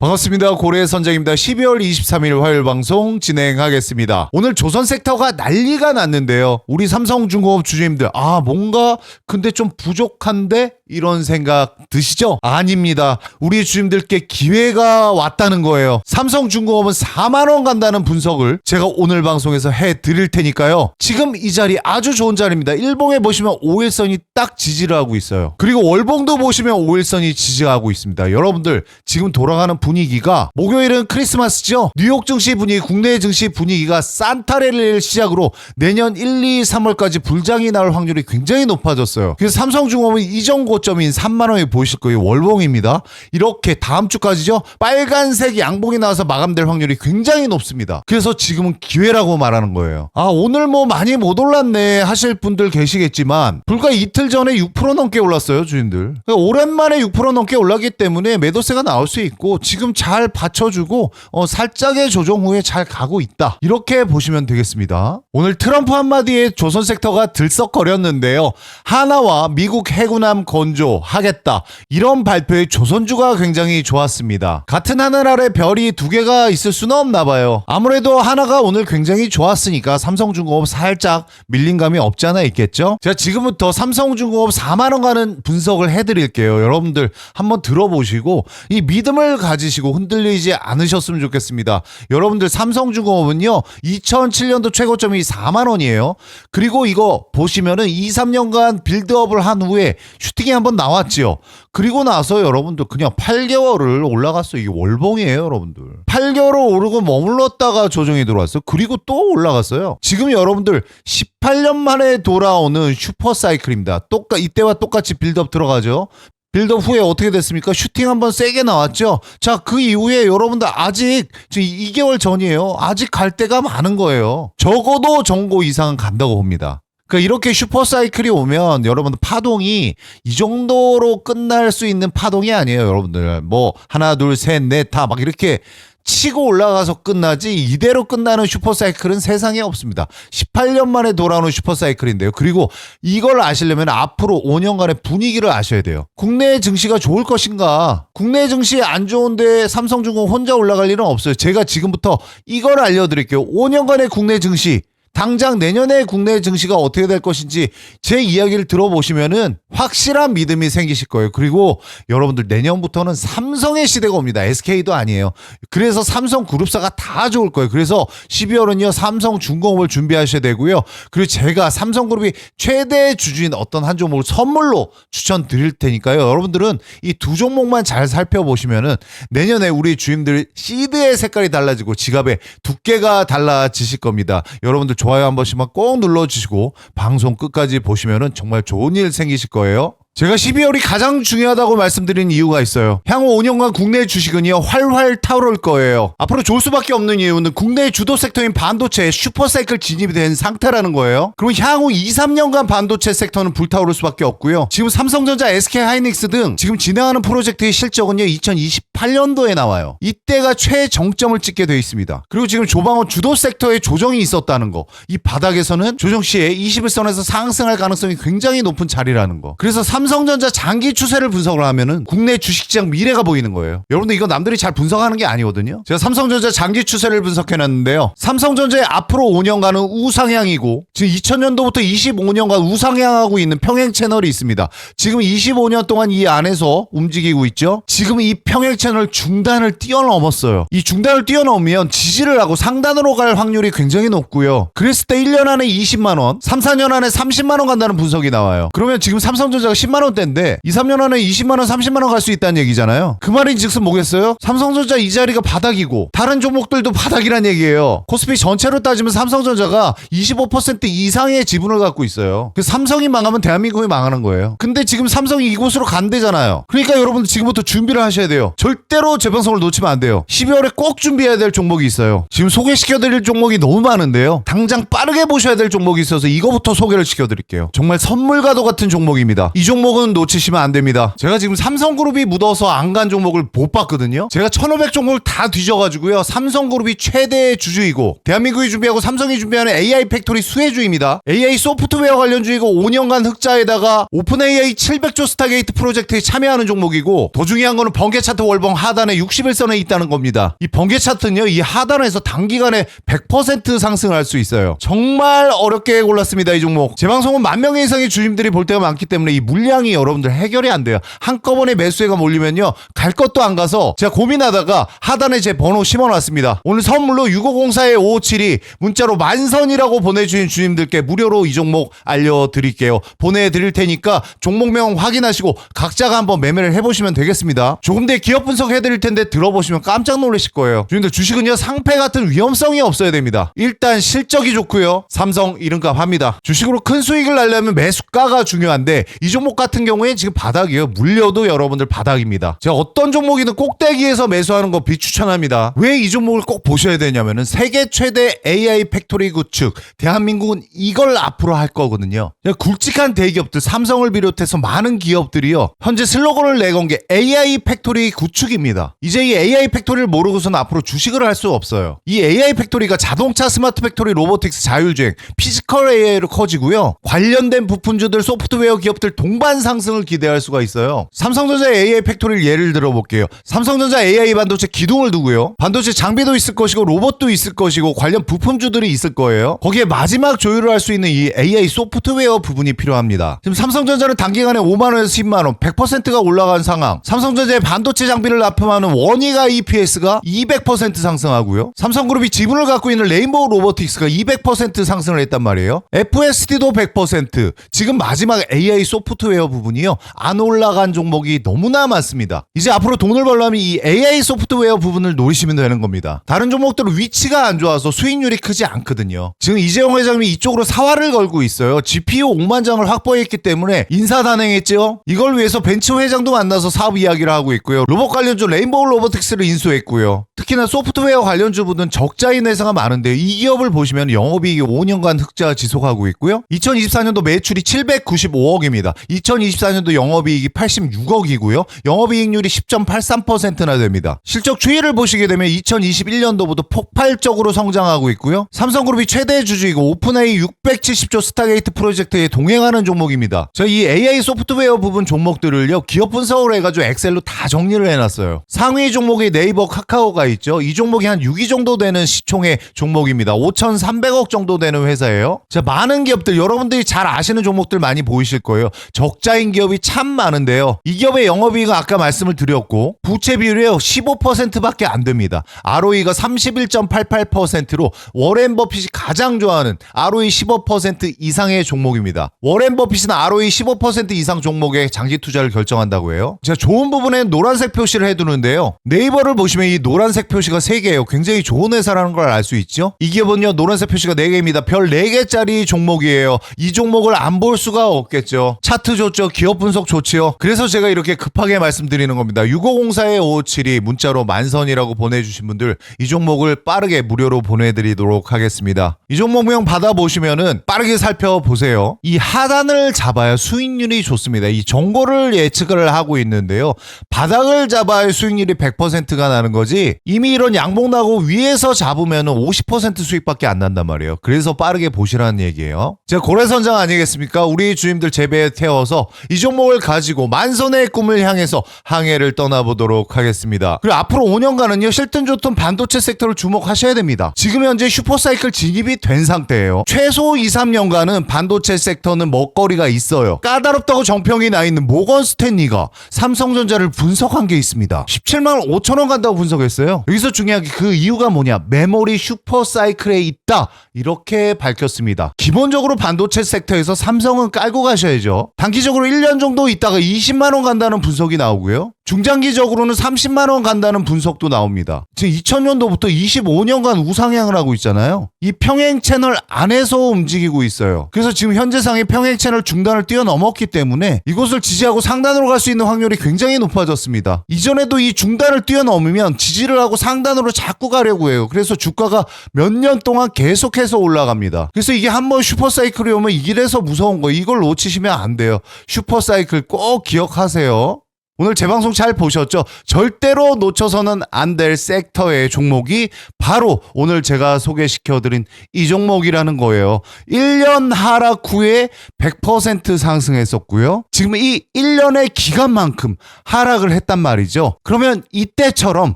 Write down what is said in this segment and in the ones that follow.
반갑습니다. 고래 선장입니다. 12월 23일 화요일 방송 진행하겠습니다. 오늘 조선 섹터가 난리가 났는데요. 우리 삼성중공업 주주님들, 아, 뭔가 근데 좀 부족한데? 이런 생각 드시죠? 아닙니다. 우리 주주님들께 기회가 왔다는 거예요. 삼성중공업은 4만원 간다는 분석을 제가 오늘 방송에서 해 드릴 테니까요. 지금 이 자리 아주 좋은 자리입니다. 일봉에 보시면 5일선이 딱 지지를 하고 있어요. 그리고 월봉도 보시면 5일선이 지지하고 있습니다. 여러분들 지금 돌아가는 분위기가 목요일은 크리스마스죠. 뉴욕 증시 분위기, 국내 증시 분위기가 산타레를 시작으로 내년 1, 2, 3월까지 불장이 나올 확률이 굉장히 높아졌어요. 그래서 삼성중공업은 이전 고 점인 3만 원이 보이실 거예요. 월봉입니다. 이렇게 다음 주까지죠. 빨간색 양봉이 나와서 마감될 확률이 굉장히 높습니다. 그래서 지금은 기회라고 말하는 거예요. 아 오늘 뭐 많이 못 올랐네 하실 분들 계시겠지만 불과 이틀 전에 6% 넘게 올랐어요 주인들. 그러니까 오랜만에 6% 넘게 올랐기 때문에 매도세가 나올 수 있고 지금 잘 받쳐주고 어, 살짝의 조정 후에 잘 가고 있다. 이렇게 보시면 되겠습니다. 오늘 트럼프 한마디에 조선 섹터가 들썩거렸는데요. 하나와 미국 해군함 건 조하겠다. 이런 발표에 조선주가 굉장히 좋았습니다. 같은 하늘 아래 별이 두 개가 있을 수는 없나 봐요. 아무래도 하나가 오늘 굉장히 좋았으니까 삼성중공업 살짝 밀린 감이 없지 않아 있겠죠? 제가 지금부터 삼성중공업 4만원 가는 분석을 해드릴게요. 여러분들 한번 들어보시고 이 믿음을 가지시고 흔들리지 않으셨으면 좋겠습니다. 여러분들 삼성중공업은요 2007년도 최고점이 4만원이에요. 그리고 이거 보시면은 2, 3년간 빌드업을 한 후에 슈팅이 한번 나왔지요. 그리고 나서 여러분들 그냥 8개월을 올라갔어요. 이게 월봉이에요, 여러분들. 8개월을 오르고 머물렀다가 조정이 들어왔어요. 그리고 또 올라갔어요. 지금 여러분들 18년 만에 돌아오는 슈퍼 사이클입니다. 똑같 이때와 똑같이 빌드업 들어가죠. 빌드업 후에 어떻게 됐습니까? 슈팅 한번 세게 나왔죠. 자, 그 이후에 여러분들 아직 지금 2개월 전이에요. 아직 갈 데가 많은 거예요. 적어도 정고 이상은 간다고 봅니다. 그러니까 이렇게 슈퍼 사이클이 오면 여러분들 파동이 이 정도로 끝날 수 있는 파동이 아니에요, 여러분들. 뭐 하나, 둘, 셋, 넷 다 막 이렇게 치고 올라가서 끝나지 이대로 끝나는 슈퍼사이클은 세상에 없습니다. 18년 만에 돌아오는 슈퍼사이클인데요. 그리고 이걸 아시려면 앞으로 5년간의 분위기를 아셔야 돼요. 국내 증시가 좋을 것인가? 국내 증시 안 좋은데 삼성중공 혼자 올라갈 일은 없어요. 제가 지금부터 이걸 알려드릴게요. 5년간의 국내 증시 당장 내년에 국내 증시가 어떻게 될 것인지 제 이야기를 들어보시면은 확실한 믿음이 생기실 거예요. 그리고 여러분들 내년부터는 삼성의 시대가 옵니다. SK도 아니에요. 그래서 삼성 그룹사가 다 좋을 거예요. 그래서 12월은요 삼성 중공업을 준비하셔야 되고요. 그리고 제가 삼성그룹이 최대 주주인 어떤 한 종목을 선물로 추천드릴 테니까요. 여러분들은 이 두 종목만 잘 살펴보시면은 내년에 우리 주임들 시드의 색깔이 달라지고 지갑의 두께가 달라지실 겁니다. 여러분들 좋 아요 한 번씩만 꼭 눌러주시고 방송 끝까지 보시면은 정말 좋은 일 생기실 거예요. 제가 12월이 가장 중요하다고 말씀드린 이유가 있어요. 향후 5년간 국내 주식은요 활활 타오를 거예요. 앞으로 좋을 수밖에 없는 이유는 국내 주도 섹터인 반도체에 슈퍼사이클 진입이 된 상태라는 거예요. 그럼 향후 2, 3년간 반도체 섹터는 불타오를 수밖에 없고요. 지금 삼성전자, SK 하이닉스 등 지금 진행하는 프로젝트의 실적은요 2028년도에 나와요. 이때가 최정점을 찍게 돼 있습니다. 그리고 지금 조방원 주도 섹터에 조정이 있었다는 거. 이 바닥에서는 조정 시에 21선에서 상승할 가능성이 굉장히 높은 자리라는 거. 그래서 삼 성전자 장기 추세를 분석을 하면은 국내 주식시장 미래가 보이는 거예요. 여러분들 이거 남들이 잘 분석하는 게 아니거든요. 제가 삼성전자 장기 추세를 분석해놨는데요. 삼성전자의 앞으로 5년간은 우상향이고 지금 2000년도부터 25년간 우상향하고 있는 평행 채널이 있습니다. 지금 25년 동안 이 안에서 움직이고 있죠. 지금 이 평행 채널 중단을 뛰어넘었어요. 이 중단을 뛰어넘으면 지지를 하고 상단으로 갈 확률이 굉장히 높고요. 그랬을 때 1년 안에 20만 원, 3, 4년 안에 30만 원 간다는 분석이 나와요. 그러면 지금 삼성전자가 10만 원대인데 2, 3년 안에 20만 원, 30만 원 갈 수 있다는 얘기잖아요. 그 말인즉슨 뭐겠어요? 삼성전자 이 자리가 바닥이고 다른 종목들도 바닥이란 얘기예요. 코스피 전체로 따지면 삼성전자가 25% 이상의 지분을 갖고 있어요. 그 삼성이 망하면 대한민국이 망하는 거예요. 근데 지금 삼성이 이곳으로 간대잖아요. 그러니까 여러분들 지금부터 준비를 하셔야 돼요. 절대로 재방송을 놓치면 안 돼요. 12월에 꼭 준비해야 될 종목이 있어요. 지금 소개시켜 드릴 종목이 너무 많은데요. 당장 빠르게 보셔야 될 종목이 있어서 이거부터 소개를 시켜 드릴게요. 정말 선물과도 같은 종목입니다. 이 종목 종목은 놓치시면 안 됩니다. 제가 지금 삼성그룹이 묻어서 안 간 종목을 못 봤거든요. 제가 1500 종목을 다 뒤져가지고요. 삼성그룹이 최대 주주이고 대한민국이 준비하고 삼성이 준비하는 AI 팩토리 수혜주입니다. AI 소프트웨어 관련 주이고 5년간 흑자에다가 오픈 AI 700조 스타게이트 프로젝트에 참여하는 종목이고 더 중요한 거는 번개 차트 월봉 하단에 61선에 있다는 겁니다. 이 번개 차트는요. 이 하단에서 단기간에 100% 상승할 수 있어요. 정말 어렵게 골랐습니다. 이 종목. 제 방송은 만 명의 이상의 주님들이 볼 때가 많기 때문에 이 물량 이 여러분들 해결이 안 돼요. 한꺼번에 매수해가 몰리면요. 갈 것도 안 가서 제가 고민하다가 하단에 제 번호 심어놨습니다. 오늘 선물로 6504-557이 문자로 만선이라고 보내주신 주님들께 무료로 이 종목 알려드릴게요. 보내드릴 테니까 종목명 확인하시고 각자가 한번 매매를 해보시면 되겠습니다. 조금 더 기업 분석해드릴 텐데 들어보시면 깜짝 놀라실 거예요. 주님들 주식은요 상패 같은 위험성이 없어야 됩니다. 일단 실적이 좋고요. 삼성 이름값 합니다. 주식으로 큰 수익을 날려면 매수가가 중요한데 이 종목 같은 경우에 지금 바닥이에요. 물려도 여러분들 바닥입니다. 제가 어떤 종목이든 꼭대기에서 매수하는 거 비추천합니다. 왜 이 종목을 꼭 보셔야 되냐면은 세계 최대 AI 팩토리 구축 대한민국은 이걸 앞으로 할 거거든요. 굵직한 대기업들 삼성을 비롯해서 많은 기업들이요. 현재 슬로건을 내건 게 AI 팩토리 구축입니다. 이제 이 AI 팩토리를 모르고서는 앞으로 주식을 할 수 없어요. 이 AI 팩토리가 자동차 스마트 팩토리 로보틱스 자율주행 피지컬 AI로 커지고요. 관련된 부품주들 소프트웨어 기업들 동반 상승을 기대할 수가 있어요. 삼성전자 AI 팩토리를 예를 들어볼게요. 삼성전자 AI 반도체 기둥을 두고요. 반도체 장비도 있을 것이고 로봇도 있을 것이고 관련 부품주들이 있을 거예요. 거기에 마지막 조율을 할 수 있는 이 AI 소프트웨어 부분이 필요합니다. 지금 삼성전자는 단기간에 5만 원에서 10만 원, 100%가 올라간 상황. 삼성전자의 반도체 장비를 납품하는 원희가 EPS가 200% 상승하고요. 삼성그룹이 지분을 갖고 있는 레인보우 로보틱스가 200% 상승을 했단 말이에요. FSD도 100%. 지금 마지막 AI 소프트웨어 부분이요. 안 올라간 종목이 너무나 많습니다. 이제 앞으로 돈을 벌려면 이 AI 소프트웨어 부분을 노리시면 되는 겁니다. 다른 종목들은 위치가 안 좋아서 수익률이 크지 않거든요. 지금 이재용 회장님이 이쪽으로 사활을 걸고 있어요. GPU 5만 장을 확보했기 때문에 인사 단행했죠. 이걸 위해서 벤츠 회장도 만나서 사업 이야기를 하고 있고요. 로봇 관련주 레인보우 로보틱스를 인수했고요. 특히나 소프트웨어 관련주분은 적자인 회사가 많은데 이 기업을 보시면 영업이익이 5년간 흑자 지속하고 있고요. 2024년도 매출이 795억입니다. 2024년도 영업이익이 86억이고요. 영업이익률이 10.83%나 됩니다. 실적 추이를 보시게 되면 2021년도부터 폭발적으로 성장하고 있고요. 삼성그룹이 최대 주주이고 오픈AI 670조 스타게이트 프로젝트에 동행하는 종목입니다. 저이 AI 소프트웨어 부분 종목들을요 기업 분석을 해가지고 엑셀로 다 정리를 해놨어요. 상위 종목이 네이버 카카오가 있죠. 이 종목이 한 6위 정도 되는 시총의 종목입니다. 5,300억 정도 되는 회사예요. 자 많은 기업들 여러분들이 잘 아시는 종목들 많이 보이실 거예요. 적 자인 기업이 참 많은데요. 이 기업의 영업이익은 아까 말씀을 드렸고 부채 비율이요 15%밖에 안 됩니다. ROE가 31.88%로 워렌 버핏이 가장 좋아하는 ROE 15% 이상의 종목입니다. 워렌 버핏은 ROE 15% 이상 종목에 장기 투자를 결정한다고 해요. 제가 좋은 부분에 노란색 표시를 해두는데요. 네이버를 보시면 이 노란색 표시가 3개예요. 굉장히 좋은 회사라는 걸 알 수 있죠. 이 기업은요 노란색 표시가 4개입니다. 별 4개짜리 종목이에요. 이 종목을 안 볼 수가 없겠죠. 차트 좋죠. 기업 분석 좋지요. 그래서 제가 이렇게 급하게 말씀드리는 겁니다. 6504-557이 문자로 만선이라고 보내주신 분들 이 종목을 빠르게 무료로 보내드리도록 하겠습니다. 이 종목명 받아보시면은 빠르게 살펴보세요. 이 하단을 잡아야 수익률이 좋습니다. 이 정보를 예측을 하고 있는데요. 바닥을 잡아야 수익률이 100%가 나는 거지 이미 이런 양봉 나고 위에서 잡으면은 50% 수익밖에 안 난단 말이에요. 그래서 빠르게 보시라는 얘기예요. 제가 고래선장 아니겠습니까? 우리 주님들 재배에 태워서 이 종목을 가지고 만선의 꿈을 향해서 항해를 떠나보도록 하겠습니다. 그리고 앞으로 5년간은요 실든 좋던 반도체 섹터를 주목하셔야 됩니다. 지금 현재 슈퍼사이클 진입이 된 상태예요. 최소 2, 3년간은 반도체 섹터는 먹거리가 있어요. 까다롭다고 정평이 나 있는 모건 스탠리가 삼성전자를 분석한 게 있습니다. 17만 5천 원 간다고 분석했어요. 여기서 중요한 게 그 이유가 뭐냐? 메모리 슈퍼사이클에 있다. 이렇게 밝혔습니다. 기본적으로 반도체 섹터에서 삼성은 깔고 가셔야죠. 단기 적으로 1년 정도 있다가 20만 원 간다는 분석이 나오고요. 중장기적으로는 30만 원 간다는 분석도 나옵니다. 지금 2000년도부터 25년간 우상향을 하고 있잖아요. 이 평행 채널 안에서 움직이고 있어요. 그래서 지금 현재 상의 평행 채널 중단을 뛰어넘었기 때문에 이곳을 지지하고 상단으로 갈 수 있는 확률이 굉장히 높아졌습니다. 이전에도 이 중단을 뛰어넘으면 지지를 하고 상단으로 자꾸 가려고 해요. 그래서 주가가 몇 년 동안 계속해서 올라갑니다. 그래서 이게 한번 슈퍼사이클이 오면 이 길에서 무서운 거 이걸 놓치시면 안 돼요. 슈퍼사이클 꼭 기억하세요. 오늘 제 방송 잘 보셨죠? 절대로 놓쳐서는 안 될 섹터의 종목이 바로 오늘 제가 소개시켜드린 이 종목이라는 거예요. 1년 하락 후에 100% 상승했었고요. 지금 이 1년의 기간만큼 하락을 했단 말이죠. 그러면 이때처럼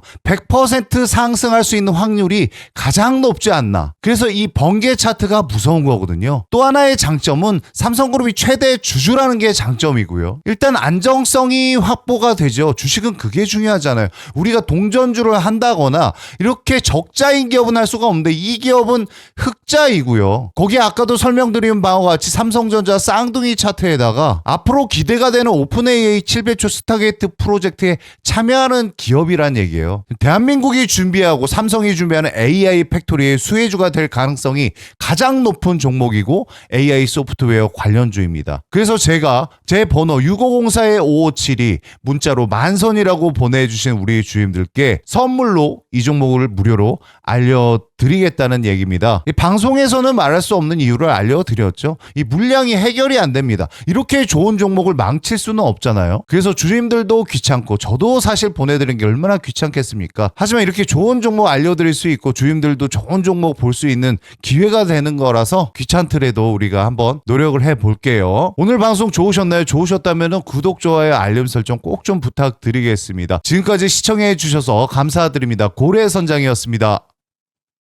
100% 상승할 수 있는 확률이 가장 높지 않나. 그래서 이 번개 차트가 무서운 거거든요. 또 하나의 장점은 삼성그룹이 최대 주주라는 게 장점이고요. 일단 안정성이 확보 가 되죠. 주식은 그게 중요하잖아요. 우리가 동전주를 한다거나 이렇게 적자인 기업은 할 수가 없는데 이 기업은 흑 자이고요. 거기에 아까도 설명드린 바와 같이 삼성전자 쌍둥이 차트에다가 앞으로 기대가 되는 오픈 AI 700초 스타게이트 프로젝트에 참여하는 기업이란 얘기예요. 대한민국이 준비하고 삼성이 준비하는 AI 팩토리의 수혜주가 될 가능성이 가장 높은 종목이고 AI 소프트웨어 관련주입니다. 그래서 제가 제 번호 6504-5572 문자로 만선이라고 보내주신 우리 주임들께 선물로 이 종목을 무료로 알려 드리겠다는 얘기입니다. 이 방송에서는 말할 수 없는 이유를 알려드렸죠. 이 물량이 해결이 안 됩니다. 이렇게 좋은 종목을 망칠 수는 없잖아요. 그래서 주임들도 귀찮고 저도 사실 보내드린 게 얼마나 귀찮겠습니까? 하지만 이렇게 좋은 종목 알려드릴 수 있고 주임들도 좋은 종목 볼 수 있는 기회가 되는 거라서 귀찮더라도 우리가 한번 노력을 해볼게요. 오늘 방송 좋으셨나요? 좋으셨다면 구독, 좋아요, 알림 설정 꼭 좀 부탁드리겠습니다. 지금까지 시청해 주셔서 감사드립니다. 고래 선장이었습니다.